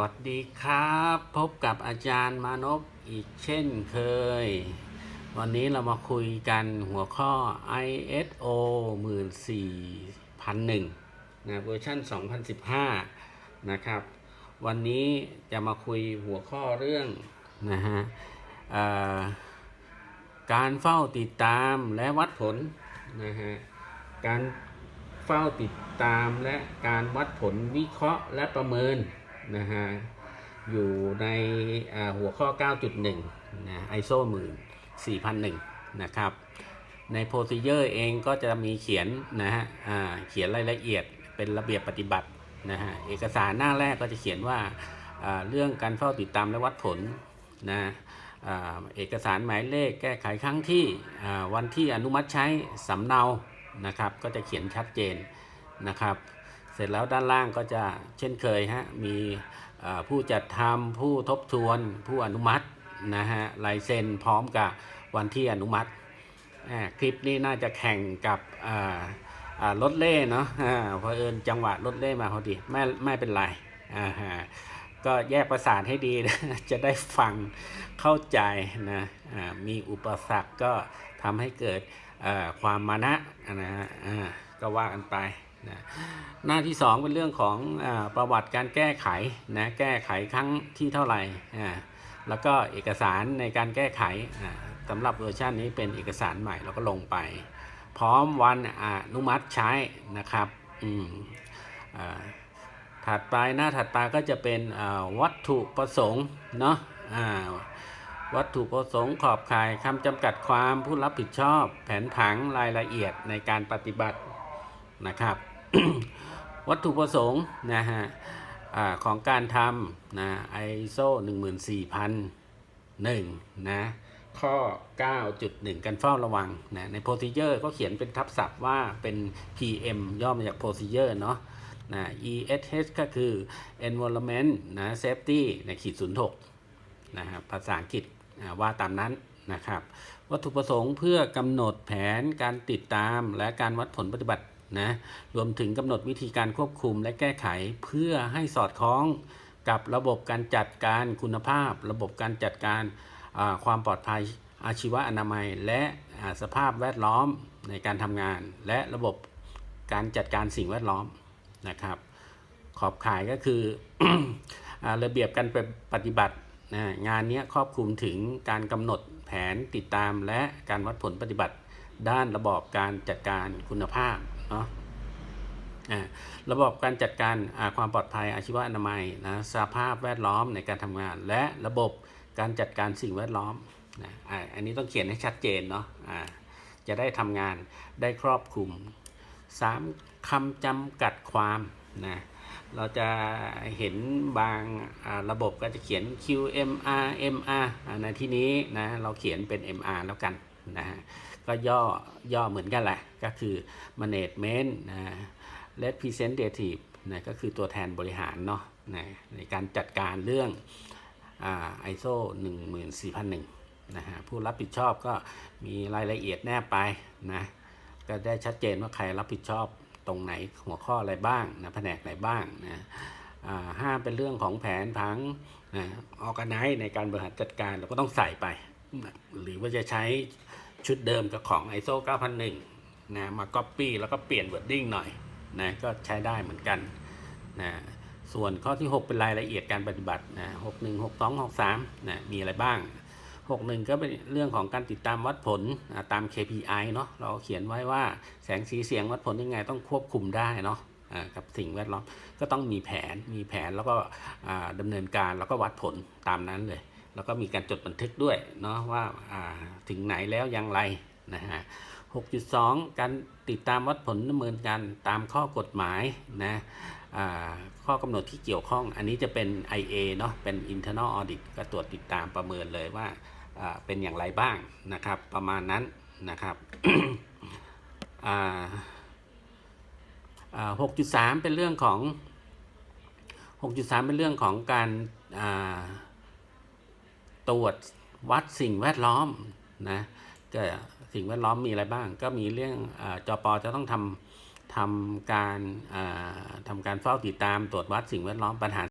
วัสดีครับ พบกับอาจารย์มานพอีกเช่นเคย วันนี้เรามาคุยกันหัวข้อ ISO 14001นะเวอร์ชัน2015 นะครับ วันนี้จะมาคุยหัวข้อเรื่องนะฮะการเฝ้าติดตามและวัดผลนะฮะการเฝ้าติดตามและการวัดผลวิเคราะห์และประเมิน นะฮะอยู่ในหัวข้อ 9.1 นะ ISO 14001 นะครับ ใน procedure เองก็จะมีเขียนนะฮะเขียนรายละเอียดเป็นระเบียบปฏิบัตินะฮะเอกสารหน้าแรกก็จะเขียนว่าเรื่องการเฝ้าติดตามและวัดผลนะเอกสารหมายเลขแก้ไขครั้งที่วันที่อนุมัติใช้สำเนานะครับ ก็จะเขียนชัดเจนนะครับ เสร็จแล้วด้านล่างก็จะเช่นเคยฮะมีผู้จัดทำผู้ทบทวน ผู้อนุมัตินะฮะลายเซ็นพร้อมกับวันที่อนุมัติคลิปนี้น่าจะแข่งกับรถเล่เนาะอ่าเพอเอิญจังหวะรถเล่มาพอดีไม่ไม่เป็นไรก็แยกประสานให้ดีนะจะได้ฟังเข้าใจนะมีอุปสรรคก็ทำให้เกิดความมานะนะฮะก็ว่ากันไป นะหน้าที่ 2 เป็นเรื่องของอประวัติการแก้ไขนะแก้ไขครั้งที่เท่าไหร่อ่าแล้วก็เอกสารในการแก้ไขอ่าสำหรับเวอร์ชันนี้เป็นเอกสารใหม่เราก็ลงไป พร้อมวันอนุมัติใช้นะครับอืมอ่าถัดไปหน้าถัดไปก็จะเป็นวัตถุประสงค์เนาะวัตถุประสงค์ขอบข่ายคำจำกัดความผู้รับผิดชอบ แผนผังรายละเอียดในการปฏิบัตินะครับ วัตถุประสงค์นะฮะอของการทำนะ ISO 14001 นะข้อ 9.1 การเฝ้าระวังนะใน procedure ก็เขียนเป็นทับศัพท์ว่าเป็น PM ย่อมาจาก procedure เนาะนะ ESH ก็คือ environment นะ safety ในขีด06นะครับภาษาอังกฤษว่าตามนั้นนะครับ วัตถุประสงค์เพื่อกำหนดแผนการติดตามและการวัดผลปฏิบัติ นะรวมถึงกำหนดวิธีการควบคุมและแก้ไขเพื่อให้สอดคล้องกับระบบการจัดการคุณภาพ ระบบการจัดการความปลอดภัยอาชีวอนามัย และสภาพแวดล้อมในการทำงาน และระบบการจัดการสิ่งแวดล้อมนะครับ ขอบข่ายก็คืออระเบียบการปฏิบัตินะงานนี้ครอบคลุมถึงการกำหนดแผนติดตามและการวัดผลปฏิบัติด้านระบอบการจัดการคุณภาพ เนาะระบบการจัดการความปลอดภัยอาชีวอนามัยนะสภาพแวดล้อมในการทำงาน และระบบการจัดการสิ่งแวดล้อมนะอันนี้ต้องเขียนให้ชัดเจนเนาะอ่าจะได้ทำงานได้ครอบคลุมสามคำจำกัดความนะเราจะเห็นบางระบบก็จะเขียน QMR MR ในที่นี้นะเราเขียนเป็น MR แล้วกัน นะฮะก็ย่อย่อเหมือนกันแหละ ก็คือ management นะ representative นะก็คือตัวแทนบริหารเนาะนะในการจัดการเรื่องอ่า ISO 14001นะฮะผู้รับผิดชอบก็มีรายละเอียดแนบไปนะก็ได้ชัดเจนว่าใครรับผิดชอบตรงไหนหัวข้ออะไรบ้างนะแผนกไหนบ้างนะห้าเป็นเรื่องของแผนผังนะออกไนในการบริหารจัดการเราก็ต้องใส่ไป หรือว่าจะใช้ชุดเดิมกับของ ISO 9001 นะมา Copy แล้วก็เปลี่ยน wording หน่อยนะก็ใช้ได้เหมือนกันนะส่วนข้อที่ 6 เป็นรายละเอียดการปฏิบัตินะ61 62 63นะมีอะไรบ้าง 61 ก็เป็นเรื่องของการติดตามวัดผลตาม KPI เนาะเราเขียนไว้ว่าแสงสีเสียงวัดผลยังไงต้องควบคุมได้เนาะกับสิ่งแวดล้อมก็ต้องมีแผนมีแผนแล้วก็อ่าดำเนินการแล้วก็วัดผลตามนั้นเลย แล้วก็มีการจดบันทึกด้วยเนาะว่าาถึงไหนแล้วอย่างไรนะฮะ6.2 การติดตามวัดผลดำเนินการตามข้อกฎหมายนะข้อกำหนดที่เกี่ยวข้อง อันนี้จะเป็น IA เนาะเป็น internal audit ก็ตรวจติดตามประเมินเลยว่าาเป็นอย่างไรบ้างนะครับ ประมาณนั้นนะครับอ่าอ่า6.3 เป็นเรื่องของ 6.3 เป็นเรื่องของการา ตรวจวัดสิ่งแวดล้อมนะก็สิ่งแวดล้อมมีอะไรบ้าง ก็มีเรื่องอาจปจะต้องทำทำการอ่าทำการเฝ้าติดตามตรวจวัดสิ่งแวดล้อมปัญหา